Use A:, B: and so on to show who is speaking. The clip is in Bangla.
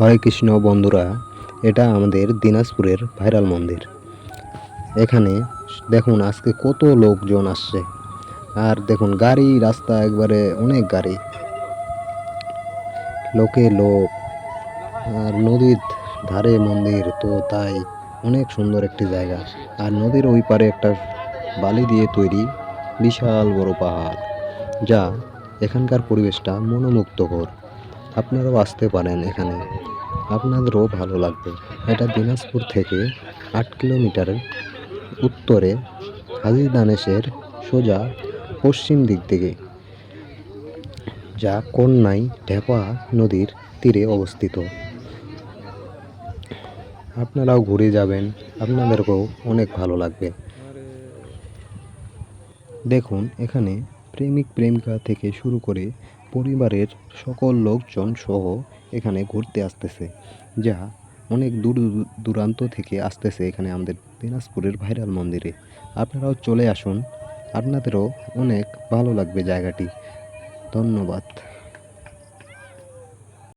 A: হরে কৃষ্ণ বন্ধুরা, এটা আমাদের দিনাজপুরের ভাইরাল মন্দির। এখানে দেখুন আজকে কত লোকজন আসছে। আর দেখুন গাড়ি, রাস্তা, একবারে অনেক গাড়ি। লোকে লোক, আর নদীর ধারে মন্দির, তো তাই অনেক সুন্দর একটি জায়গা। আর নদীর ওই পারে একটা বালি দিয়ে তৈরি বিশাল বড় পাহাড়, যা এখানকার পরিবেশটা মনোমুগ্ধকর। আপনারাও আসতে পারেন এখানে। আপনাদেরও ভালো লাগবে। এটা দিনাজপুর থেকে আট কিলোমিটার উত্তরে হাজি দানেশের সোজা পশ্চিম দিক থেকে, যা কন্যাই ঢেপা নদীর তীরে অবস্থিত। আপনারাও ঘুরে যাবেন, আপনাদেরকেও অনেক ভালো লাগবে। দেখুন, এখানে প্রেমিক প্রেমিকা থেকে শুরু করে পরিবারের সকল লোকজন সহ এখানে ঘুরতে আসতেছে, যা অনেক দূর দূরান্ত থেকে আসতেছে এখানে আমাদের দিনাজপুরের ভাইরাল মন্দিরে। আপনারাও চলে আসুন, আপনাদেরও অনেক ভালো লাগবে জায়গাটি। ধন্যবাদ।